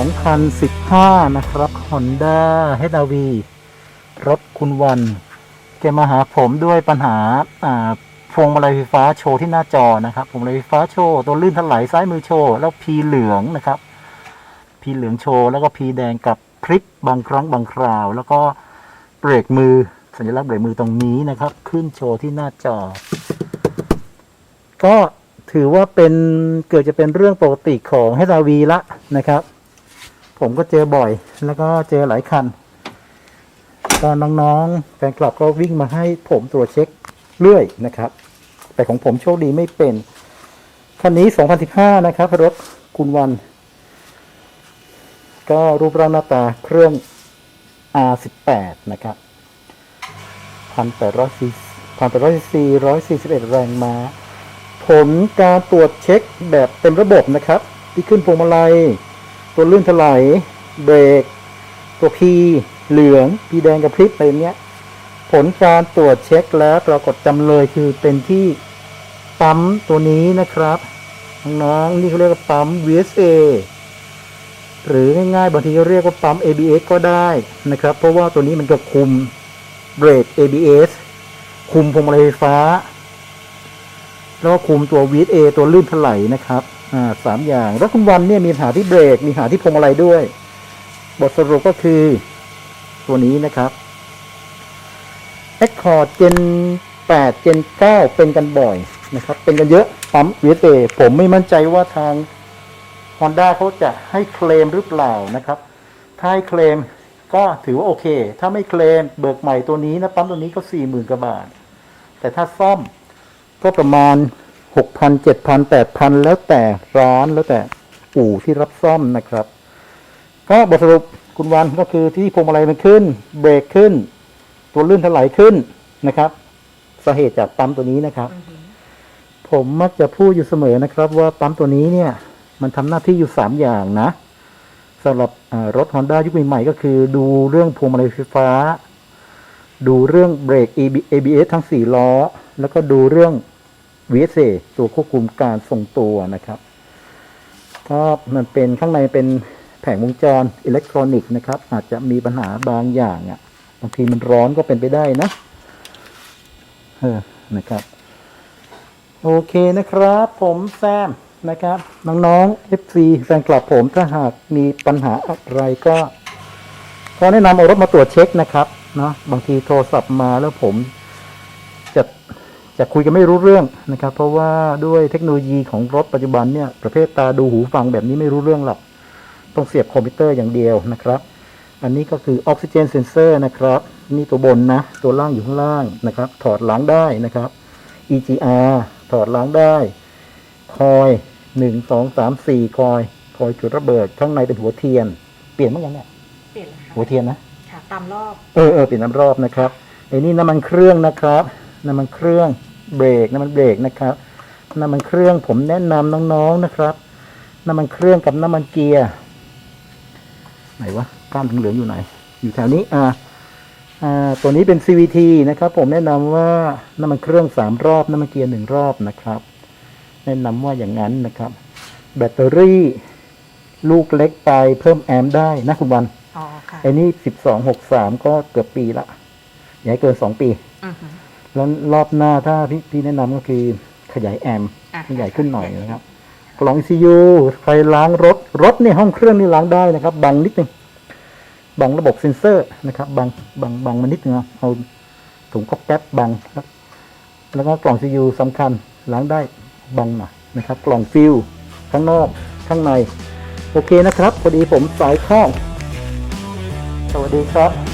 2015 นะครับ Honda HRV รถคุณวัน แกมาหาผมด้วยปัญหาอ่าพวงมาลัยไฟฟ้าโชว์ที่หน้าจอนะครับพวงมาลัยไฟฟ้าโชว์ตัวลื่นถลายซ้ายมือโชว์แล้วพีเหลืองนะครับ พีเหลืองโชว์แล้วก็พีแดงกับพริบบางครั้งบางคราว แล้วก็เบรกมือสัญลักษณ์เบรกมือตรงนี้นะครับ ขึ้นโชว์ที่หน้าจอ ก็ถือว่าเป็นเกิดจะเป็นเรื่องปกติของให้ราวีละนะครับ ผมก็เจอบ่อย แล้วก็เจอหลายคัน ตอนน้องๆแฟนคลับก็วิ่งมาให้ผมตรวจเช็คเรื่อยนะครับ แต่ของผมโชคดีไม่เป็นคันนี้ 2015 นะครับรถคุณวัน ก็รูปร่างหน้าตาเครื่อง R18 นะครับ1,800ซี1,800ซี141 แรงม้าผลการตรวจเช็คแบบเต็มระบบนะครับ ที่ขึ้นพวงมาลัย ตัวลื่นถลายเบรก ตัว P เหลือง P แดงกับพริบอะไรเนี้ย ผลการตรวจเช็คแล้วปรากฏจำเลยคือเป็นที่ปั๊มตัวนี้นะครับน้องๆนี่เขาเรียกว่าปั๊ม VSA หรือง่ายๆบางทีก็เรียกว่าปั๊ม ABS ก็ได้นะครับ เพราะว่าตัวนี้มันจะคุมเบรก ABS คุมพวงมาลัยไฟฟ้า แล้วก็คุมตัว VSA ตัวลื่นถลายนะครับ อ่าสามอย่าง แล้วคุณวันเนี่ยมีหาที่เบรก มีหาที่พวงมาลัยด้วย บทสรุปก็คือตัวนี้นะครับ Accord Gen 8 Gen 9 เป็นกันบ่อยนะครับ เป็นกันเยอะปั๊ม VSA ผมไม่มั่นใจว่าทาง Honda เขาจะให้เคลมหรือเปล่านะครับ ถ้าให้เคลมก็ถือว่าโอเค ถ้าไม่เคลมเบิกใหม่ตัวนี้นะปั๊มตัวนี้ก็สี่หมื่นกว่าบาท แต่ถ้าซ่อมก็ประมาณ หกพันเจ็ดพันแปดพันแล้วแต่ร้านแล้วแต่อู่ที่รับซ่อมนะครับ ก็บทสรุปคุณวันก็คือที่พวงมาลัยมันขึ้น เบรกขึ้น ตัวลื่นถลายขึ้นนะครับสาเหตุจากปั๊มตัวนี้นะครับ ผมมักจะพูดอยู่เสมอนะครับ ว่าปั๊มตัวนี้เนี่ย มันทำหน้าที่อยู่สามอย่างนะสำหรับรถ Honda ยุคใหม่ๆก็คือ ดูเรื่องพวงมาลัยไฟฟ้า ดูเรื่องเบรก ABS ทั้ง4ล้อ แล้วก็ดูเรื่อง VSA ตัวควบคุมการทรงตัวนะครับก็มันเป็นข้างในเป็นแผงวงจรอิเล็กทรอนิกส์นะครับ อาจจะมีปัญหาบางอย่างอะ่ะบางทีมันร้อนก็เป็นไปได้นะเออนะครับ โอเคนะครับ ผมแซมนะครับ น้องๆ FC แฟนคลับผมถ้าหากมีปัญหาอะไรก็ขอแนะนำเอารถมาตรวจเช็คนะครับเนาะบางทีโทรศัพท์มาแล้วผม จะคุยกันไม่รู้เรื่องนะครับ เพราะว่าด้วยเทคโนโลยีของรถปัจจุบันเนี่ยประเภทตาดูหูฟังแบบนี้ไม่รู้เรื่องหรอกต้องเสียบคอมพิวเตอร์อย่างเดียวนะครับ อันนี้ก็คือออกซิเจนเซนเซอร์นะครับ นี่ตัวบนนะ ตัวล่างอยู่ข้างล่างนะครับ ถอดล้างได้นะครับ EGR ถอดล้างได้ คอยหนึ่งสองสามสี่คอย คอยจุดระเบิดข้างในเป็นหัวเทียน เปลี่ยนมั้งยังเนี่ยเปลี่ยนแล้วค่ะหัวเทียนนะค่ะตามรอบ เออเออเปลี่ยนน้ำรอบนะครับไอ้นี่น้ำมันเครื่องนะครับ น้ำมันเครื่อง เบรกน้ำมันเบรกนะครับ น้ำมันเครื่องผมแนะนำน้องๆนะครับ น้ำมันเครื่องกับน้ำมันเกียร์ไหนวะก้านเหลืองๆอยู่ไหน อยู่แถวนี้อ่าอ่าตัวนี้เป็น CVT นะครับ ผมแนะนำว่าน้ำมันเครื่องสามรอบน้ำมันเกียร์หนึ่งรอบนะครับ แนะนำว่าอย่างนั้นนะครับ แบตเตอรี่ลูกเล็กไปเพิ่มแอมป์ได้นะคุณวันอ๋อค่ะไอ้นี่สิบสองหกสามก็เกือบปีละอย่าให้เกินสองปีอือฮึ แล้วรอบหน้าถ้าพี่พี่แนะนำก็คือขยายแอมป์อะให้ใหญ่ขึ้นหน่อยนะครับกล่อง ECU ใครล้างรถ รถเนี่ยห้องเครื่องนี่ล้างได้นะครับบังนิดนึงบังระบบเซ็นเซอร์นะครับบังบังบังมานิดนึงนะเอาถุงก๊อบแก๊บบังแล้วแล้วก็กล่อง ECU สำคัญล้างได้บังหน่อยนะครับ กล่องฟิลข้างนอกข้างใน โอเคนะครับ พอดีผมสายเข้าสวัสดีครับ